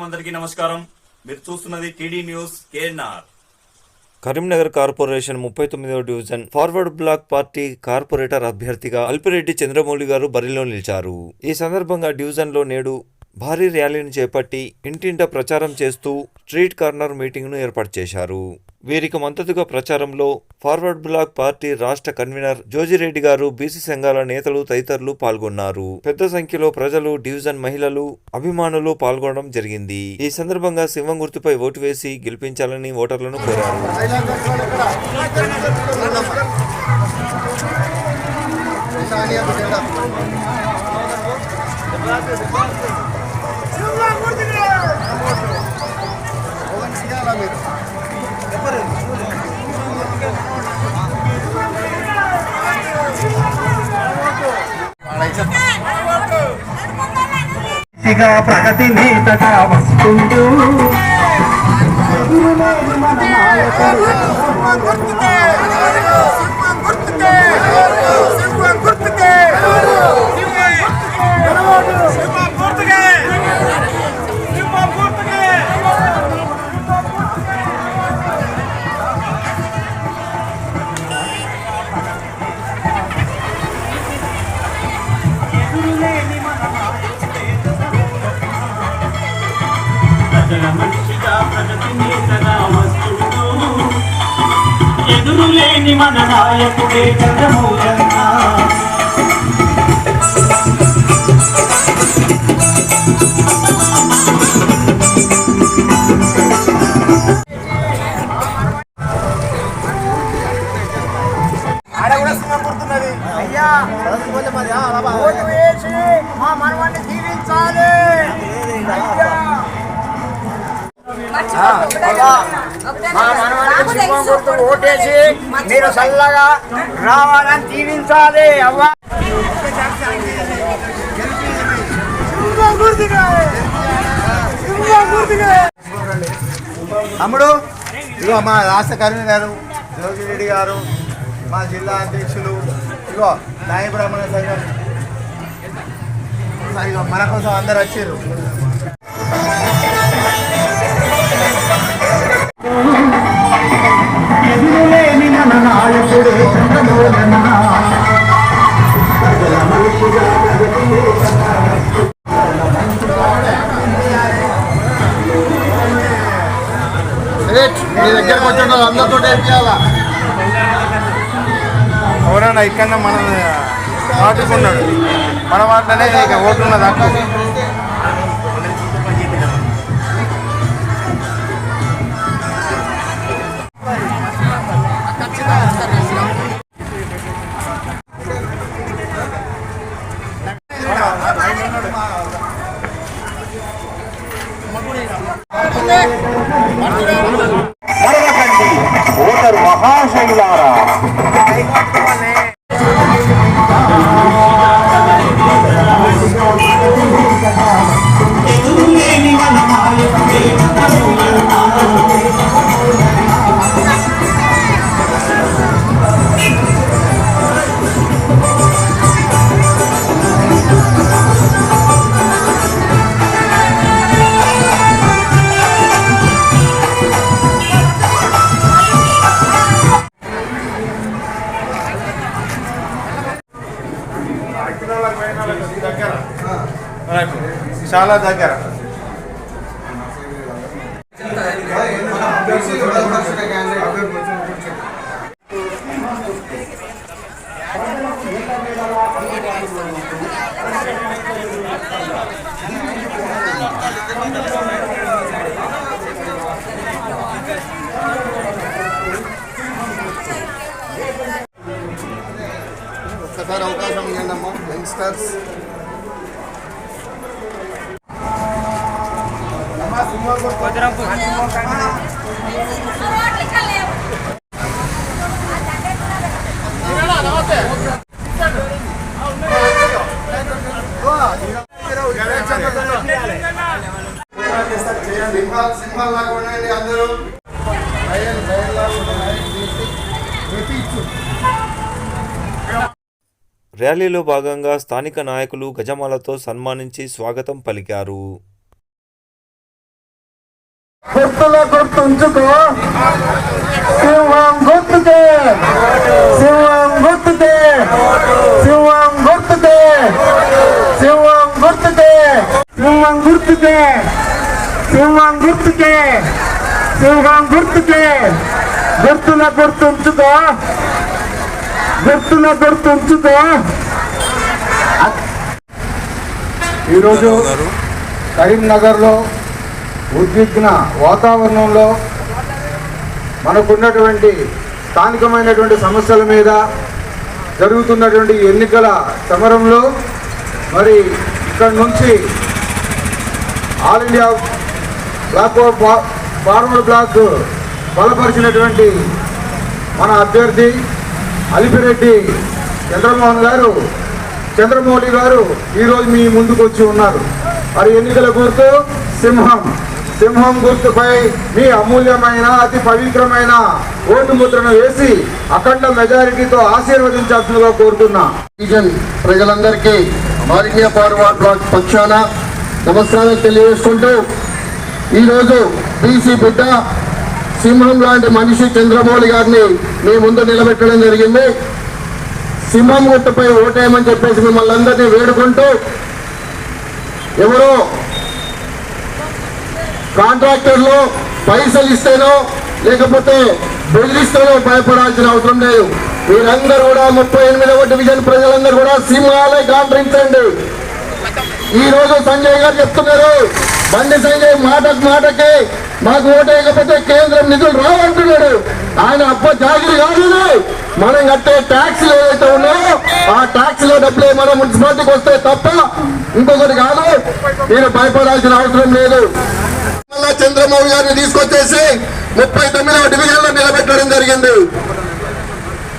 స్వాగతం అందరికీ నమస్కారం. మీరు చూస్తున్నది TD news KNR. Karimnagar corporation ముప్పై తొమ్మిదవ division forward block party corporator అభ్యర్థిగా అల్పిరెడ్డి చంద్రమౌళి గారు బరిలో నిలిచారు. ఈ సందర్భంగా డివిజన్లో నేడు భారీ ర్యాలీని చేపట్టి ఇంటింట ప్రచారం చేస్తూ స్ట్రీట్ కార్నర్ మీటింగ్ను ఏర్పాటు చేశారు. వీరికి మద్దతుగా ప్రచారంలో ఫార్వర్డ్ బ్లాక్ పార్టీ రాష్ట్ర కన్వీనర్ జోజిరెడ్డి గారు బీసీ సంఘాల నేతలు తదితరులు పాల్గొన్నారు. పెద్ద సంఖ్యలో ప్రజలు డివిజన్ మహిళలు అభిమానులు పాల్గొనడం జరిగింది. ఈ సందర్భంగా సింహం గుర్తుపై ఓటు వేసి గెలిపించాలని ఓటర్లను కోరారు. ఇక ప్రగతి నేతగా వస్తుండు ప్రజల మనిషిగా ప్రగతి నేతగా వస్తుండు ఎదురులేని మన నాయకుడే వేసి మా మనవాన్ని దీవించాలి. మా మనవానికి సింహం గుర్తు ఓటేసి మీరు చల్లగా రావాలని దీవించాలి అవ్వ తమ్ముడు ఇగో మా రాష్ట్ర కన్వీనర్ జోగిరెడ్డి గారు మా జిల్లా అధ్యక్షులు ఇగో నాయ బ్రాహ్మణ సంఘం. ఇగో మన కోసం అందరు వచ్చారు. ఎవరైనా ఇక్కడ మన వాటుకున్నాడు మన వాటిలోనే ఇక ఓటున్న దాకా మరొకండి ఓటరు మహాశైలారా చాలా దగ్గర. ఒక్కసారి అవకాశం ఇవ్వండి అమ్మా యంగ్స్టర్స్ సింహాలు లాగా ఉండండి అందరూ లాగా ర్యాలీలో భాగంగా స్థానిక నాయకులు గజమాలతో సన్మానించి స్వాగతం పలికారు. గుర్తులో గుర్తుంచుకో. సింహం గుర్తుకే. సింహం గుర్తుకే. సింహం గుర్తుకే. సింహం గుర్తుకే. సింహం గుర్తుకే. సింహం గుర్తుకే. సింహం గుర్తుకే. గుర్తుల గుర్తుంచుకో. గుర్తుల గుర్తుంచుకో. ఈరోజు కరీంనగర్లో ఉద్విగ్న వాతావరణంలో మనకున్నటువంటి స్థానికమైనటువంటి సమస్యల మీద జరుగుతున్నటువంటి ఎన్నికల సమరంలో మరి ఇక్కడ నుంచి ఆల్ ఇండియా బ్లాక్ ఫా- ఫార్వర్డ్ బ్లాక్ బలపరిచినటువంటి మన అభ్యర్థి అలిపిరెడ్డి చంద్రమోహన్ గారు చంద్రమౌళి గారు ఈరోజు మీ ముందుకు వచ్చి ఉన్నారు. మరి ఎన్నికల గుర్తు సింహం. సింహం గుర్తుపై మీ అమూల్యమైన అతి పవిత్రమైన ఓటు ముద్రను వేసి అఖండ మెజారిటీతో ఆశీర్వదించాల్సిందిగా కోరుతున్నా. రీజన్ ప్రజలందరికీ ఆల్ ఇండియా ఫార్వర్డ్ బ్లాక్ పక్షాన నమస్కారం తెలియజేసుకుంటూ ఈరోజు బీసీ బిడ్డ సింహం లాంటి మనిషి చంద్రమౌళి గారిని మీ ముందు నిలబెట్టడం జరిగింది. సింహం గుర్తుపై ఓటేయమని చెప్పేసి మిమ్మల్ని అందరినీ వేడుకుంటూ ఎవరో కాంట్రాక్టర్లు పైసలు ఇస్తేనో లేకపోతే బెదిరిస్తేనో భయపడాల్సిన అవసరం లేదు. మీరందరూ కూడా ముప్పై ఎనిమిదవ డివిజన్ ప్రజలందరూ కూడా సింహాలే కాంట్రించండి ఈ రోజు సంజయ్ గారు చెప్తున్నారు బండి సంజయ్ మాటకు మాటకి మాకు ఓటేయకపోతే కేంద్రం నిధులు రావంటున్నాడు. ఆయన అప్ప జాగిరి కాదు మనం కట్టే ట్యాక్స్లు ఏదైతే ఉన్నాయో ఆ ట్యాక్స్లో డబ్బులే మన మున్సిపాలిటీకి వస్తే తప్ప ఇంకొకటి కాదు. మీరు భయపడాల్సిన అవసరం లేదు. చంద్రబాబు గారిని తీసుకొచ్చేసి ముప్పై తొమ్మిదవ డివిజన్లో నిలబెట్టడం జరిగింది.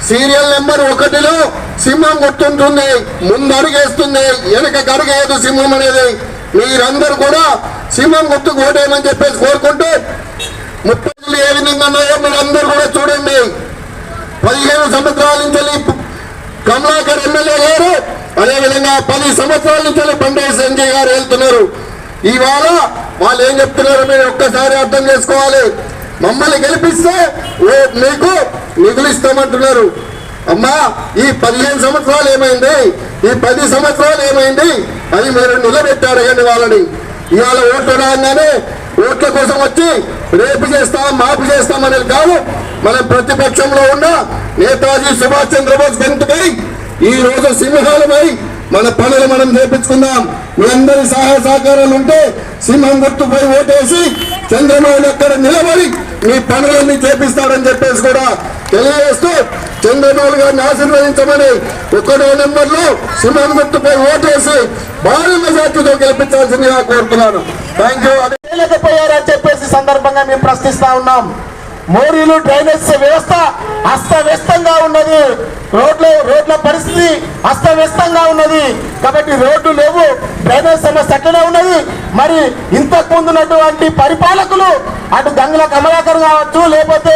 సీరియల్ నెంబర్ ఒకటిలో సింహం గుర్తుంటుంది ముందు అడుగేస్తుంది వెనక అడుగేయదు సింహం అనేది. మీరందరూ కూడా సింహం గుర్తుకు ఓటేయమని చెప్పేసి కోరుకుంటూ ముప్పై ఏ విధంగా ఉన్నాయో మీరందరూ కూడా చూడండి. పదిహేను సంవత్సరాల నుంచి కమలాకర్ ఎమ్మెల్యే గారు అదేవిధంగా పది సంవత్సరాల నుంచి పండే సంజయ్ గారు వెళ్తున్నారు. ఇవాళ వాళ్ళు ఏం చెప్తున్నారు మీరు ఒక్కసారి అర్థం చేసుకోవాలి. మమ్మల్ని గెలిపిస్తే ఓ మీకు నిధులు ఇస్తామంటున్నారు. అమ్మా ఈ పదిహేను సంవత్సరాలు ఏమైంది? ఈ పది సంవత్సరాలు ఏమైంది? అది మీరు నిలబెట్టారు కానీ వాళ్ళని. ఇవాళ ఓట్లు రాగానే ఓట్ల కోసం వచ్చి రేపు చేస్తాం మాపు చేస్తాం అనేది కాదు. మనం ప్రతిపక్షంలో ఉన్న నేతాజీ సుభాష్ చంద్రబోస్ గంతుకై ఈ రోజు సింహాలమై మన పనులు మనం చేపించుకుందాం మీ అందరి సహాయ సహకారాలు ఉంటే సింహం గుర్తుపై ఓటేసి చంద్రబాబు అక్కడ నిలబడి మీ పనులన్నీ చేపిస్తాడని చెప్పేసి కూడా తెలియజేస్తూ చంద్రబాబు గారిని ఆశీర్వదించమని ఒకటో నెంబర్లో సింహం గుర్తుపై ఓటేసి భారీ మెజార్టీతో గెలిపించాల్సిందిగా కోరుతున్నాను. థ్యాంక్ యూ అని చెప్పేసి సందర్భంగా మేము ప్రశ్నిస్తా ఉన్నాం. మోరీలు డ్రైనేజ్ వ్యవస్థ అస్తవ్యస్తంగా ఉన్నది. రోడ్ల రోడ్ల పరిస్థితి అస్తవ్యస్తంగా ఉన్నది. కాబట్టి రోడ్లు లేవు డ్రైనేజ్ సమస్య అట్లనే ఉన్నది. మరి ఇంతకు ముందున్నటువంటి పరిపాలకులు అటు గంగుల కమలాకర్ కావచ్చు లేకపోతే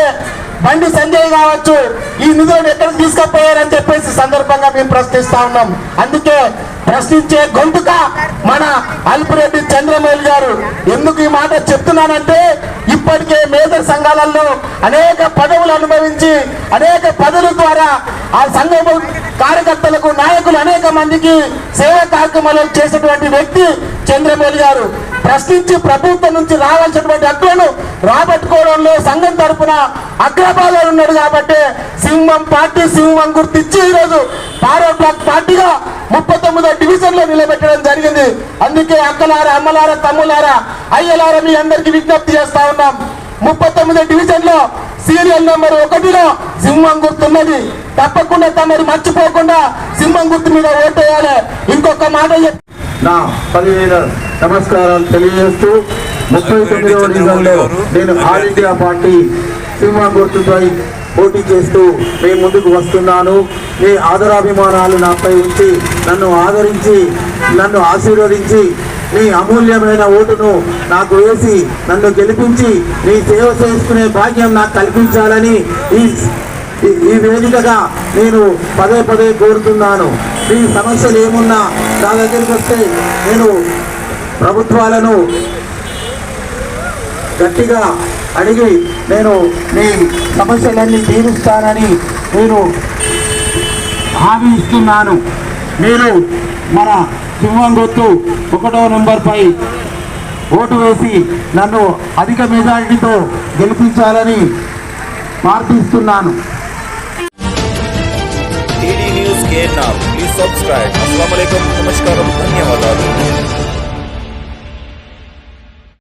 బండి సంజయ్ కావచ్చు ఈ నిధులను ఎక్కడికి తీసుకుపోయారని చెప్పేసి సందర్భంగా మేము ప్రశ్నిస్తా ఉన్నాం. అందుకే ప్రశ్నించే గొంతుక మన అల్పిరెడ్డి చంద్రమౌళి గారు ఎందుకు ఈ మాట చెప్తున్నానంటే ఇప్పటికే మేజర్ సంఘాలలో అనేక పదవులు అనుభవించి అనేక పదవుల ద్వారా ఆ సంఘము కార్యకర్తలకు నాయకులు అనేక మందికి సేవా కార్యక్రమాలు చేసినటువంటి వ్యక్తి చంద్రమౌళి గారు. ప్రశ్నించి ప్రభుత్వం నుంచి రావాల్సినటువంటి హక్కులను రాబట్టుకోవడంలో సంఘం తరపున అగ్రభాగంలో ఉన్నాడు కాబట్టి సింహం పార్టీ సింహం గుర్తించి ఈరోజు పారో బ్లాక్ పార్టీగా ముప్పై తొమ్మిదో పెట్టడం నిలబెట్టడం జరిగింది. అందుకే అక్కలారా అమ్మలారా తమ్ములారా అయ్యలారా మీ అందరికి విజ్ఞప్తి చేస్తా ఉన్నాం. ముప్పై తొమ్మిది డివిజన్లో సీరియల్ నెంబర్ ఒకటిలో సింహం గుర్తున్నది. తప్పకుండా తమరు మర్చిపోకుండా సింహం గుర్తు మీద ఓటేయాలి. ఇంకొక మాట నా పదివేల నమస్కారాలు తెలియజేస్తూ ముప్పై తొమ్మిదవ నేను ఆల్ ఇండియా పార్టీ సింహం గుర్తుపై పోటీ చేస్తూ మేము ముందుకు వస్తున్నాను. మీ ఆదరాభిమానాలు నాపై ఉంచి నన్ను ఆదరించి నన్ను ఆశీర్వదించి మీ అమూల్యమైన ఓటును నాకు వేసి నన్ను గెలిపించి మీ సేవ చేసుకునే భాగ్యం నాకు కల్పించాలని ఈ- ఈ వేదికగా నేను పదే పదే కోరుతున్నాను. మీ సమస్యలు ఏమున్నా నా దగ్గరికి వస్తే నేను ప్రభుత్వాలను గట్టిగా అడిగి నేను మీ సమస్యలన్నీ తీరుస్తానని నేను హామీ ఇస్తున్నాను మీరు మన సింహం గుర్తు ఒకటో నెంబర్పై ఓటు వేసి నన్ను అధిక మెజారిటీతో గెలిపించాలని ప్రార్థిస్తున్నాను. Please subscribe. అస్సలం నమస్కారం. ధన్యవాదాలు.